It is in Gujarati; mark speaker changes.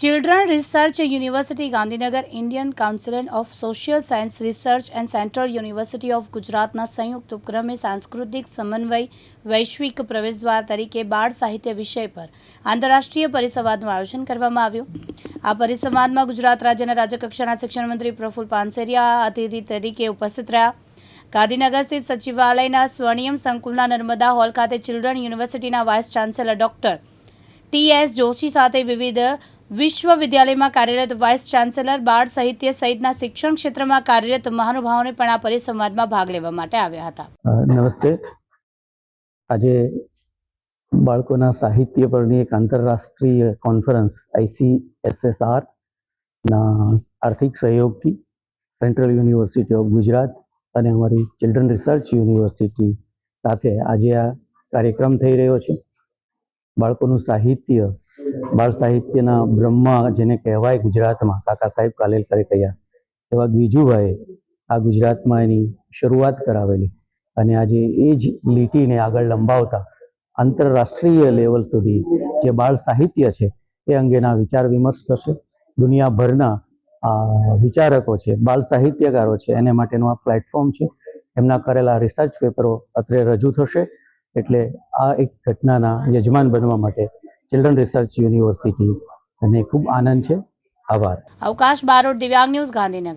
Speaker 1: Children research university Gandhinagar Indian council of social science research and central university of ગુજરાતના સંયુક્ત ઉપક્રમે સાંસ્કૃતિક સમન્વય વૈશ્વિક પ્રવેશદ્વાર તરીકે બાળ સાહિત્ય વિષય પર આંતરરાષ્ટ્રીય પરિસંવાદનું આયોજન કરવામાં આવ્યું. આ પરિસંવાદમાં ગુજરાત રાજ્યના રાજ્યકક્ષાના શિક્ષણ મંત્રી પ્રફુલ પાનસેરિયા, અતિથિ તરીકે ઉપસ્થિત રહ્યા. ગાંધીનગર સ્થિત સચિવાલયના સ્વર્ણિયમ સંકુલના નર્મદા હોલ ખાતે ચિલ્ડ્રન યુનિવર્સિટીના vice chancellor doctor T S Joshi સાથે વિવિધ વિશ્વવિદ્યાલયમાં કાર્યરત વાઇસ ચાન્સેલર બાળ સાહિત્ય સહિતના શિક્ષણ ક્ષેત્રમાં કાર્યરત મહાનુભાવોને પણ આ પરિસંવાદમાં ભાગ લેવા માટે આવ્યા હતા.
Speaker 2: નમસ્તે. આજે બાળકોના સાહિત્ય પરની એક આંતરરાષ્ટ્રીય કોન્ફરન્સ આઈસીએસએસઆર ના આર્થિક સહયોગથી સેન્ટ્રલ યુનિવર્સિટી ઓફ ગુજરાત અને અમારી ચિલ્ડ્રન રિસર્ચ યુનિવર્સિટી સાથે આજે આ કાર્યક્રમ થઈ રહ્યો છે. બાળકોનું સાહિત્ય, બાળ સાહિત્યના બ્રહ્મા જેને કહેવાય ગુજરાતમાં, કાકા સાહેબ કાલેલકરે કહ્યા એવા ગીજુભાઈએ આ ગુજરાતમાં એની શરૂઆત કરાવેલી. અને આજે એ જ લીટીને આગળ લંબાવતા આંતરરાષ્ટ્રીય લેવલ સુધી જે બાળ સાહિત્ય છે, એ અંગેના વિચાર વિમર્શ થશે. દુનિયાભરના વિચારકો છે, બાળ સાહિત્યકારો છે, એને માટેનું આ પ્લેટફોર્મ છે. એમના કરેલા રિસર્ચ પેપરો અત્રે રજૂ થશે. એટલે આ એક ઘટનાના યજમાન બનવા માટે ચિલ્ડ્રન રિસર્ચ યુનિવર્સિટી અને ખૂબ આનંદ છે. આભાર.
Speaker 1: અવકાશ બારોટ, દિવ્યાંગ ન્યૂઝ ગાંધીનગર.